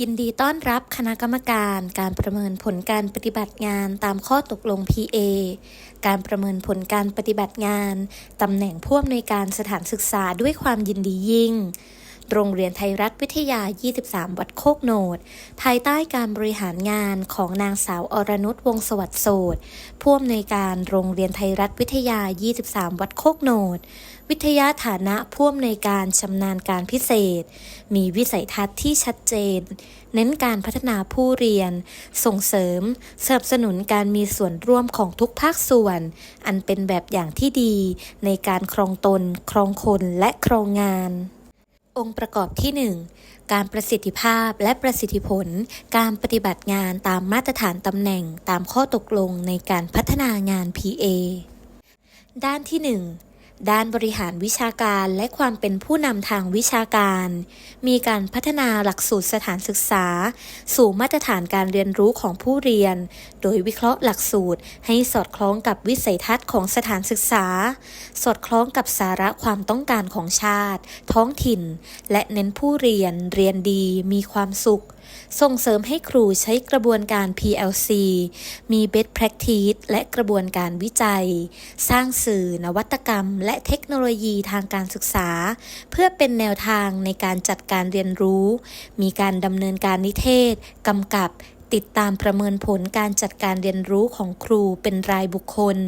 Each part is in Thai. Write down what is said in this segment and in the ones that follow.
ยินดีต้อนรับคณะกรรมการการประเมินผลการปฏิบัติงานตามข้อตกลง PA การประเมินผลการปฏิบัติงาน ตำแหน่งผู้อำนวยการสถานศึกษาด้วยความยินดียิ่ง โรงเรียนไทยรัฐวิทยา 23 วัดโคกโนด ภายใต้การบริหารงานของนางสาวอรนุชวงสวัสดิ์โสดผู้อำนวยการโรงเรียนไทยรัฐวิทยา 23 วัดโคกโนด วิทยาฐานะผู้อำนวยการชำนาญการพิเศษ มีวิสัยทัศน์ที่ชัดเจน เน้นการพัฒนาผู้เรียน ส่งเสริมสนับสนุนการมีส่วนร่วมของทุกภาคส่วน อันเป็นแบบอย่างที่ดีในการครองตน ครองคนและครองงาน องค์ประกอบที่ 1การประสิทธิภาพและประสิทธิผล การปฏิบัติงานตามมาตรฐานตำแหน่งตามข้อตกลงในการพัฒนางาน PA ด้านที่ 1 ด้านบริหารวิชาการและความเป็นผู้นำทางวิชาการ มีการพัฒนาหลักสูตรสถานศึกษา สู่มาตรฐานการเรียนรู้ของผู้เรียน โดยวิเคราะห์หลักสูตรให้สอดคล้องกับวิสัยทัศน์ของสถานศึกษา สอดคล้องกับสาระความต้องการของชาติ ท้องถิ่น และเน้นผู้เรียน เรียนดี มีความสุข ส่งเสริมให้ครูใช้กระบวนการ PLC มี Best Practice และกระบวนการวิจัย สร้างสื่อนวัตกรรม และเทคโนโลยีทางการศึกษา เพื่อเป็นแนวทางในการจัดการเรียนรู้ มีการดำเนินการนิเทศกำกับ ติดตามประเมินผลการจัดการเรียนรู้ของครูเป็นรายบุคคล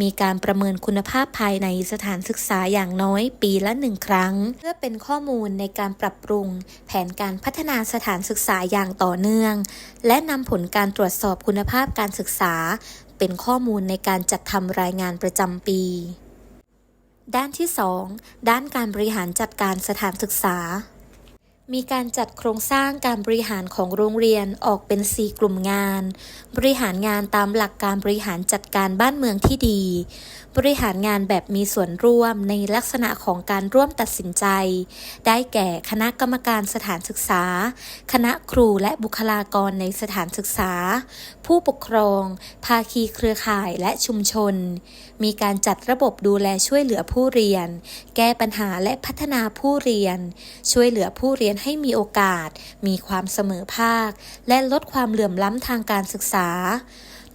มีการประเมินคุณภาพภายในสถานศึกษาอย่างน้อยปีละหนึ่งครั้ง เพื่อเป็นข้อมูลในการปรับปรุง แผนการพัฒนาสถานศึกษาอย่างต่อเนื่อง และนำผลการตรวจสอบคุณภาพการศึกษา เป็นข้อมูลในการจัดทำรายงานประจำปีด้านที่ 2 ด้านการบริหารจัดการสถานศึกษา มีการจัดโครงสร้างการบริหารของโรงเรียนออกเป็น 4 กลุ่มงาน บริหารงานตามหลักการบริหารจัดการบ้านเมืองที่ดี บริหารงานแบบมีส่วนร่วมในลักษณะของการร่วมตัดสินใจ ได้แก่คณะกรรมการสถานศึกษา คณะครูและบุคลากรในสถานศึกษา ผู้ปกครอง ภาคีเครือข่ายและชุมชน มีการจัดระบบดูแลช่วยเหลือผู้เรียน แก้ปัญหาและพัฒนาผู้เรียน ช่วยเหลือผู้เรียนให้มีโอกาส มีความเสมอภาค และลดความเหลื่อมล้ำทางการศึกษา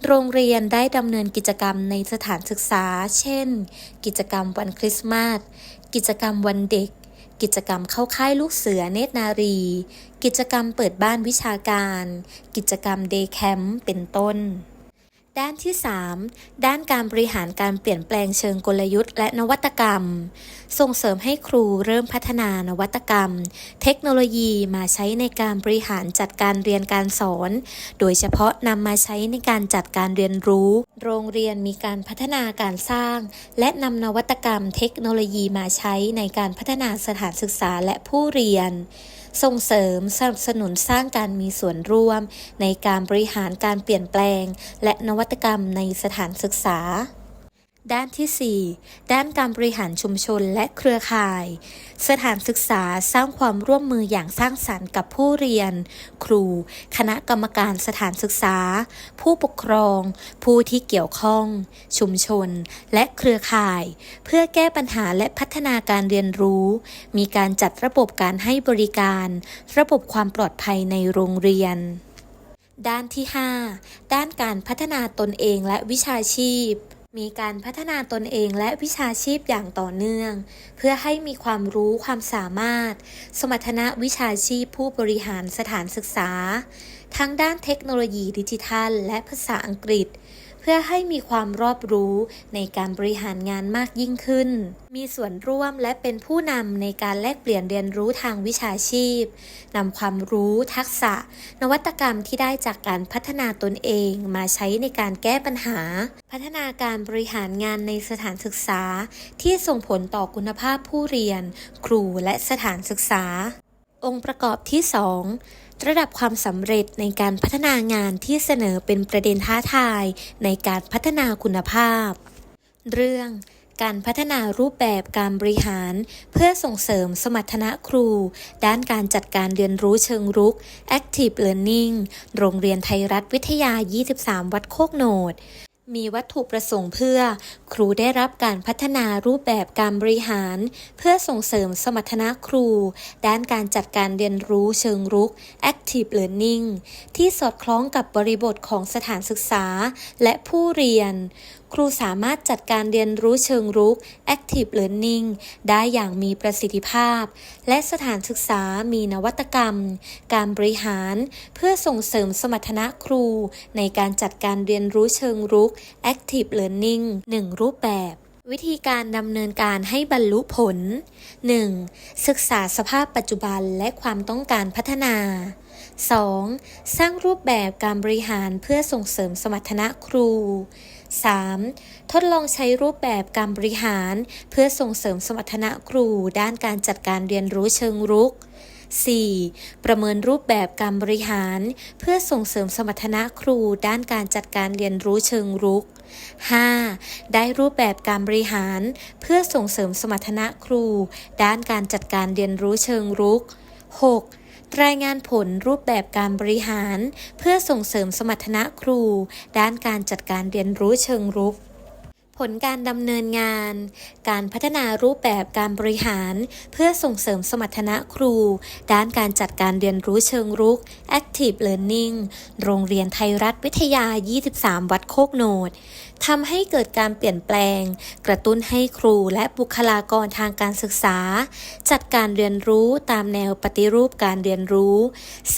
โรงเรียนได้ดำเนินกิจกรรมในสถานศึกษา เช่น กิจกรรมวันคริสต์มาส กิจกรรมวันเด็ก กิจกรรมเข้าค่ายลูกเสือเนตรนารี กิจกรรมเปิดบ้านวิชาการ กิจกรรมเดย์แคมป์ เป็นต้น ด้านที่ 3 ด้านการบริหารการเปลี่ยนแปลงเชิงกลยุทธ์และนวัตกรรม ส่งเสริมให้ครูเริ่มพัฒนานวัตกรรม เทคโนโลยีมาใช้ในการบริหารจัดการเรียนการสอน โดยเฉพาะนำมาใช้ในการจัดการเรียนรู้ โรงเรียนมีการพัฒนาการสร้าง และนำนวัตกรรมเทคโนโลยีมาใช้ในการพัฒนาสถานศึกษาและผู้เรียน ส่งเสริมสนับสนุนสร้างการมีส่วนร่วม ในการบริหารการเปลี่ยนแปลง และนวัตกรรมในสถานศึกษา ด้านที่ 4 ด้านการบริหารชุมชนและเครือข่าย สถานศึกษาสร้างความร่วมมืออย่างสร้างสรรค์กับผู้เรียน ครู คณะกรรมการสถานศึกษา ผู้ปกครอง ผู้ที่เกี่ยวข้อง ชุมชน และเครือข่าย เพื่อแก้ปัญหาและพัฒนาการเรียนรู้ มีการจัดระบบการให้บริการ ระบบความปลอดภัยในโรงเรียนด้านที่ 5 ด้านการพัฒนาตนเองและวิชาชีพ มีการพัฒนาตนเองและวิชาชีพอย่างต่อเนื่อง เพื่อให้มีความรู้ความสามารถ สมรรถนะวิชาชีพผู้บริหารสถานศึกษา ทั้งด้านเทคโนโลยีดิจิทัล และภาษาอังกฤษ เพื่อให้มีความรอบรู้ในการบริหารงานมากยิ่งขึ้น มีส่วนร่วมและเป็นผู้นำในการแลกเปลี่ยนเรียนรู้ทางวิชาชีพนำความรู้ทักษะ นวัตกรรมที่ได้จากการพัฒนาตนเองมาใช้ในการแก้ปัญหา พัฒนาการบริหารงานในสถานศึกษา ที่ส่งผลต่อคุณภาพผู้เรียน ครูและสถานศึกษา องค์ประกอบที่ 2 ระดับความสำเร็จในการพัฒนางานที่เสนอเป็นประเด็นท้าทายในการพัฒนาคุณภาพ เรื่องการพัฒนารูปแบบการบริหาร เพื่อส่งเสริมสมรรถนะครู ด้านการจัดการเรียนรู้เชิงรุก Active Learning โรงเรียนไทยรัฐวิทยา 23 วัดโคกโนด มีวัตถุประสงค์เพื่อ ครูได้รับการพัฒนารูปแบบการบริหาร เพื่อส่งเสริมสมรรถนะครู ด้านการจัดการเรียนรู้เชิงรุก Active Learning ที่สอดคล้องกับบริบทของสถานศึกษาและผู้เรียน ครูสามารถจัดการเรียนรู้เชิงรุก Active Learning ได้อย่างมีประสิทธิภาพ และสถานศึกษามีนวัตกรรม การบริหาร เพื่อส่งเสริมสมรรถนะครู ในการจัดการเรียนรู้เชิงรุก Active Learning 1 รูปแบบวิธีการดำเนินการให้บรรลุผล 1. ศึกษาสภาพปัจจุบันและความต้องการพัฒนา 2. สร้างรูปแบบการบริหารเพื่อส่งเสริมสมรรถนะครู 3. ทดลองใช้รูปแบบการบริหาร เพื่อส่งเสริมสมรรถนะครู ด้านการจัดการเรียนรู้เชิงรุก 4. ประเมินรูปแบบการบริหาร เพื่อส่งเสริมสมรรถนะครูด้านการจัดการเรียนรู้เชิงรุก 5. ได้รูปแบบการบริหาร เพื่อส่งเสริมสมรรถนะครู ด้านการจัดการเรียนรู้เชิงรุก 6. รายงานผลรูปแบบการบริหาร เพื่อส่งเสริมสมรรถนะครู ด้านการจัดการเรียนรู้เชิงรุก ผลการดำเนินงาน การพัฒนารูปแบบการบริหาร เพื่อส่งเสริมสมรรถนะครู ด้านการจัดการเรียนรู้เชิงรุก Active Learning โรงเรียนไทยรัฐวิทยา 23 วัดโคกโนดทำให้เกิดการเปลี่ยนแปลง กระตุ้นให้ครูและบุคลากรทางการศึกษา จัดการเรียนรู้ตามแนวปฏิรูปการเรียนรู้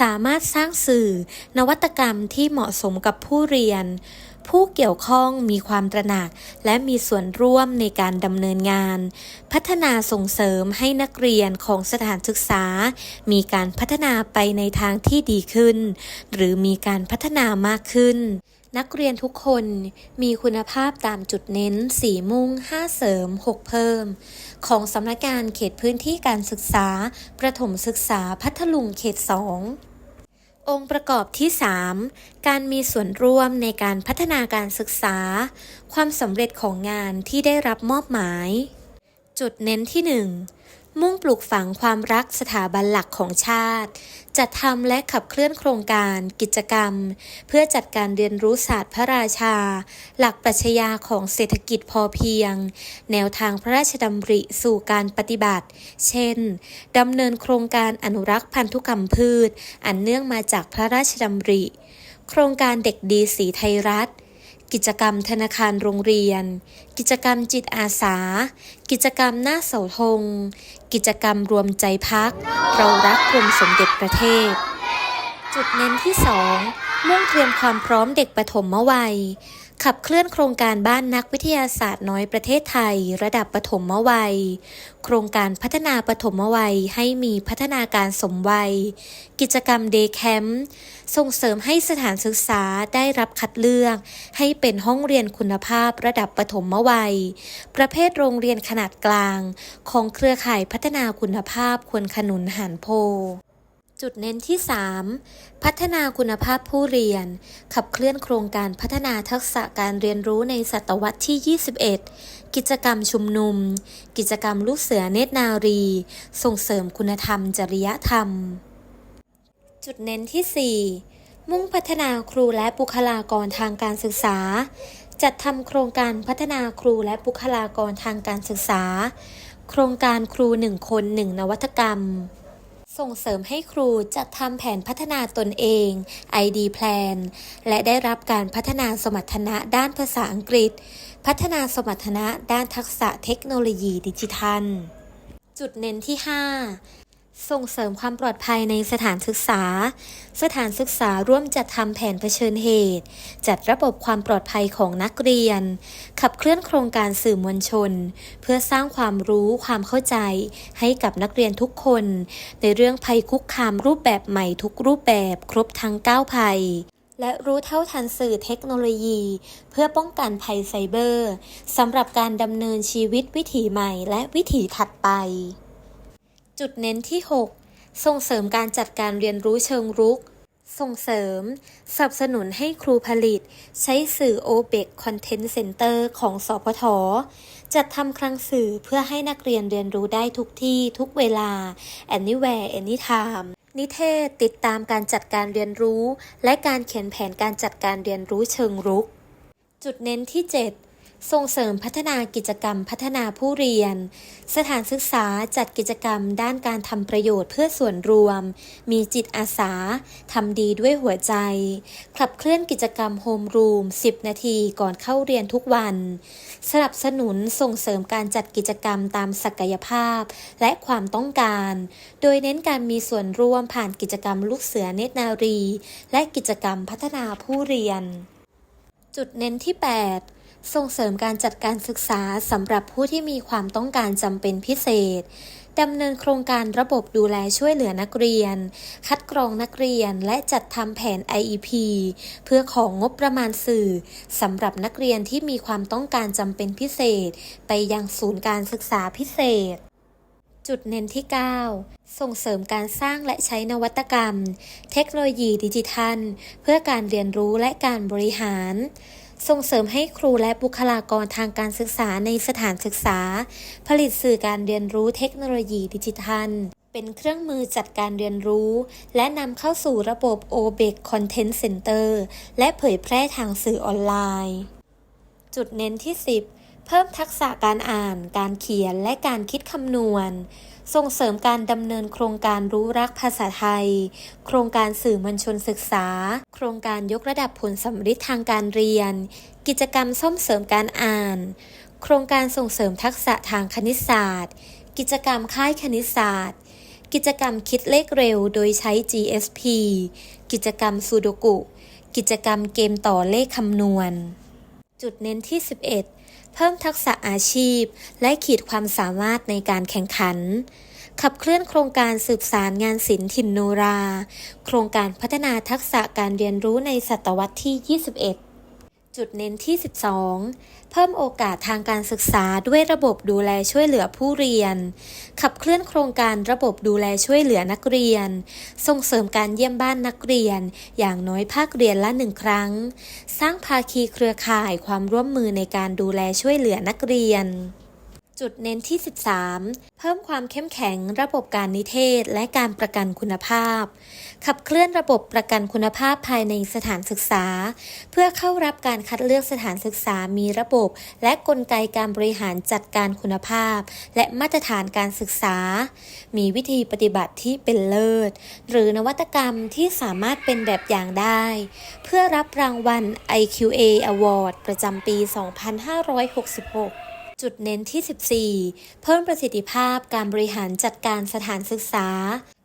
สามารถสร้างสื่อ นวัตกรรมที่เหมาะสมกับผู้เรียน ผู้เกี่ยวข้องมีความตระหนัก และมีส่วนร่วมในการดำเนินงาน พัฒนาส่งเสริมให้นักเรียนของสถานศึกษา มีการพัฒนาไปในทางที่ดีขึ้น หรือมีการพัฒนามากขึ้น นักเรียนทุกคนมีคุณภาพตามจุดเน้น 4 มุ่ง 5 เสริม 6 เพิ่ม ของสำนักงานเขตพื้นที่การศึกษา ประถมศึกษาพัทลุงเขต 2 องค์ประกอบที่ 3 การมีส่วนร่วมในการพัฒนาการศึกษา ความสำเร็จของงานที่ได้รับมอบหมาย จุดเน้นที่ 1 มุ่งปลูกฝังความรักสถาบันหลักของชาติ จัดทำและขับเคลื่อนโครงการกิจกรรม เพื่อจัดการเรียนรู้ศาสตร์พระราชา หลักปรัชญาของเศรษฐกิจพอเพียง แนวทางพระราชดำริสู่การปฏิบัติ เช่นดำเนินโครงการอนุรักษ์พันธุกรรมพืช อันเนื่องมาจากพระราชดำริ โครงการเด็กดีสีไทยรัฐ กิจกรรมธนาคารโรงเรียน กิจกรรมจิตอาสา กิจกรรมหน้าเสาธง กิจกรรมรวมใจพัก เรารักกรมสมเด็จประเทศ จุดเน้นที่ 2 มุ่งเตรียมความพร้อมเด็กปฐมวัย ขับเคลื่อนโครงการบ้านนักวิทยาศาสตร์น้อยประเทศไทย ระดับปฐมวัย โครงการพัฒนาปฐมวัยให้มีพัฒนาการสมวัย กิจกรรมเดย์แคมป์ส่งเสริมให้สถานศึกษาได้รับคัดเลือก ให้เป็นห้องเรียนคุณภาพระดับปฐมวัย ประเภทโรงเรียนขนาดกลาง ของเครือข่ายพัฒนาคุณภาพควรขนุนหันโพ จุดเน้นที่ 3 พัฒนาคุณภาพผู้เรียน ขับเคลื่อนโครงการพัฒนาทักษะการเรียนรู้ในศตวรรษที่ 21 กิจกรรมชุมนุม กิจกรรมลูกเสือเนตรนารี ส่งเสริมคุณธรรมจริยธรรม จุดเน้นที่ 4 มุ่งพัฒนาครูและบุคลากรทางการศึกษา จัดทำโครงการพัฒนาครูและบุคลากรทางการศึกษา โครงการครูหนึ่งคนหนึ่งนวัตกรรม ส่งเสริมให้ครูจัดทำแผนพัฒนาตนเอง ID Plan และได้รับการพัฒนาสมรรถนะด้านภาษาอังกฤษ พัฒนาสมรรถนะด้านทักษะเทคโนโลยีดิจิทัล จุดเน้นที่ 5 ส่งเสริมความปลอดภัยในสถานศึกษา สถานศึกษาร่วมจัดทำแผนเผชิญเหตุ จัดระบบความปลอดภัยของนักเรียน ขับเคลื่อนโครงการสื่อมวลชน เพื่อสร้างความรู้ความเข้าใจ ให้กับนักเรียนทุกคน ในเรื่องภัยคุกคามรูปแบบใหม่ทุกรูปแบบครบทั้ง 9 ภัยและรู้เท่าทันสื่อเทคโนโลยี เพื่อป้องกันภัยไซเบอร์สำหรับการดำเนินชีวิตวิถีใหม่และวิถีถัดไป จุดเน้นที่ 6 ส่งเสริมการจัดการเรียนรู้เชิงรุก ส่งเสริม สนับสนุนให้ครูผลิต ใช้สื่อ OBEC Content Center ของสพท จัดทำคลังสื่อเพื่อให้นักเรียนเรียนรู้ได้ทุกที่ทุกเวลา anywhere anytime นิเทศติดตามการจัดการเรียนรู้ และการเขียนแผนการจัดการเรียนรู้เชิงรุก จุดเน้นที่ 7 ส่งเสริมพัฒนากิจกรรมพัฒนาผู้เรียน สถานศึกษาจัดกิจกรรมด้านการทำประโยชน์เพื่อส่วนรวม มีจิตอาสาทำดีด้วยหัวใจ ขับเคลื่อนกิจกรรมโฮมรูม 10 นาทีก่อนเข้าเรียนทุกวัน สนับสนุนส่งเสริมการจัดกิจกรรมตามศักยภาพ และความต้องการ โดยเน้นการมีส่วนร่วมผ่านกิจกรรมลูกเสือเนตรนารี และกิจกรรมพัฒนาผู้เรียน จุดเน้นที่ 8 ส่งเสริมการจัดการศึกษาสำหรับผู้ที่มีความต้องการจำเป็นพิเศษดำเนินโครงการระบบดูแลช่วยเหลือนักเรียน คัดกรองนักเรียนและจัดทำแผน IEP เพื่อของงบประมาณสื่อสำหรับนักเรียนที่มีความต้องการจำเป็นพิเศษ ไปยังศูนย์การศึกษาพิเศษจุดเน้นที่ 9 ส่งเสริมการสร้างและใช้นวัตกรรม เทคโนโลยีดิจิทัล เพื่อการเรียนรู้และการบริหาร ส่งเสริมให้ครูและบุคลากรทางการศึกษาในสถานศึกษา ผลิตสื่อการเรียนรู้เทคโนโลยีดิจิทัล เป็นเครื่องมือจัดการเรียนรู้ และนำเข้าสู่ระบบ OBEC Content Center และเผยแพร่ทางสื่อออนไลน์ จุดเน้นที่ 10 เพิ่มทักษะการอ่าน การเขียนและการคิดคำนวณ ส่งเสริมการดำเนินโครงการรู้รักภาษาไทย โครงการสื่อมวลชนศึกษา โครงการยกระดับผลสำฤทธิ์ทางการเรียน กิจกรรมส่งเสริมการอ่าน โครงการส่งเสริมทักษะทางคณิตศาสตร์ กิจกรรมค่ายคณิตศาสตร์ กิจกรรมคิดเลขเร็วโดยใช้ GSP กิจกรรมซูโดกุ กิจกรรมเกมต่อเลขคำนวณ จุดเน้นที่ 11 เพิ่มทักษะอาชีพ และขีดความสามารถในการแข่งขัน ขับเคลื่อนโครงการสืบสารงานศิลป์ถิ่นโนรา โครงการพัฒนาทักษะการเรียนรู้ในศตวรรษที่ 21 จุดเน้นที่ 12 เพิ่มโอกาสทางการศึกษาด้วยระบบดูแลช่วยเหลือผู้เรียน ขับเคลื่อนโครงการระบบดูแลช่วยเหลือนักเรียน ส่งเสริมการเยี่ยมบ้านนักเรียน อย่างน้อยภาคเรียนละหนึ่งครั้ง สร้างภาคีเครือข่ายความร่วมมือในการดูแลช่วยเหลือนักเรียน จุดเน้นที่ 13 เพิ่มความเข้มแข็งระบบการนิเทศและการประกันคุณภาพ ขับเคลื่อนระบบประกันคุณภาพภายในสถานศึกษา เพื่อเข้ารับการคัดเลือกสถานศึกษามีระบบ และกลไกการบริหารจัดการคุณภาพ และมาตรฐานการศึกษา มีวิธีปฏิบัติที่เป็นเลิศ หรือนวัตกรรมที่สามารถเป็นแบบอย่างได้ เพื่อรับรางวัล IQA Award ประจำปี 2566 จุดเน้นที่ 14 เพิ่มประสิทธิภาพการบริหารจัดการสถานศึกษา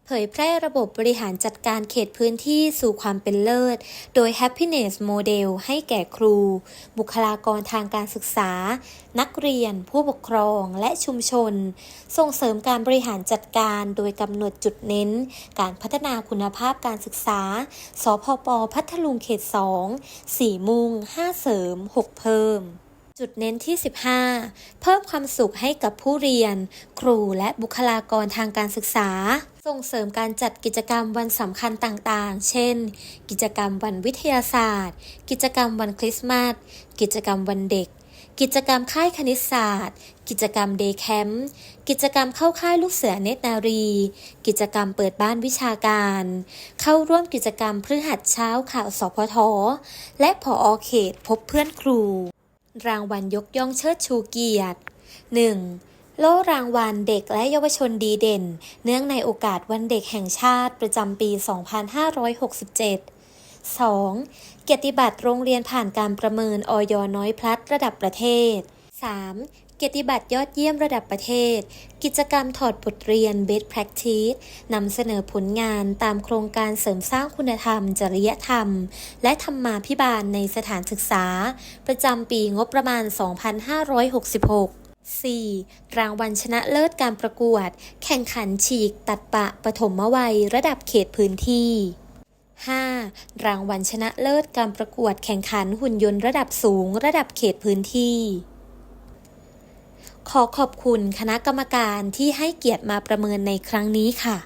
เผยแพร่ระบบบริหารจัดการเขตพื้นที่สู่ความเป็นเลิศ โดย Happiness Model ให้แก่ครู บุคลากรทางการศึกษา นักเรียน ผู้ปกครอง และชุมชน ส่งเสริมการบริหารจัดการโดยกำหนดจุดเน้น การพัฒนาคุณภาพการศึกษา สพป พัทลุงเขต 2 4 มุ่ง 5 เสริม 6 เพิ่ม จุดเน้นที่ 15 เพิ่มความสุขให้กับผู้เรียน ครูและบุคลากรทางการศึกษา ส่งเสริมการจัดกิจกรรมวันสำคัญต่างๆ เช่น กิจกรรมวันวิทยาศาสตร์ กิจกรรมวันคริสต์มาส กิจกรรมวันเด็ก กิจกรรมค่ายคณิตศาสตร์ กิจกรรมเดย์แคมป์กิจกรรมเข้าค่ายลูกเสือเนตรนารี กิจกรรมเปิดบ้านวิชาการ เข้าร่วมกิจกรรมพฤหัสเช้าข่าวสพทและผอเขตพบเพื่อนครู รางวัลยกย่องเชิดชูเกียรติ 1. โล่รางวัลเด็กและเยาวชนดีเด่น เนื่องในโอกาสวันเด็กแห่งชาติประจำปี 2567 2. เกียรติบัตรโรงเรียนผ่านการประเมินออยน้อยพลัดระดับประเทศ 3. เกียรติบัตรยอดเยี่ยมระดับประเทศ กิจกรรมถอดบทเรียน Best Practice นำเสนอผลงานตามโครงการเสริมสร้างคุณธรรม จริยธรรม และธรรมาภิบาลในสถานศึกษา ประจำปีงบประมาณ 2566 4. รางวัลชนะเลิศการประกวด แข่งขันฉีก ตัดปะปฐมวัย ระดับเขตพื้นที่ 5. รางวัลชนะเลิศการประกวดแข่งขันหุ่นยนต์ระดับสูง ระดับเขตพื้นที่ ขอขอบคุณคณะกรรมการที่ให้เกียรติมาประเมินในครั้งนี้ค่ะ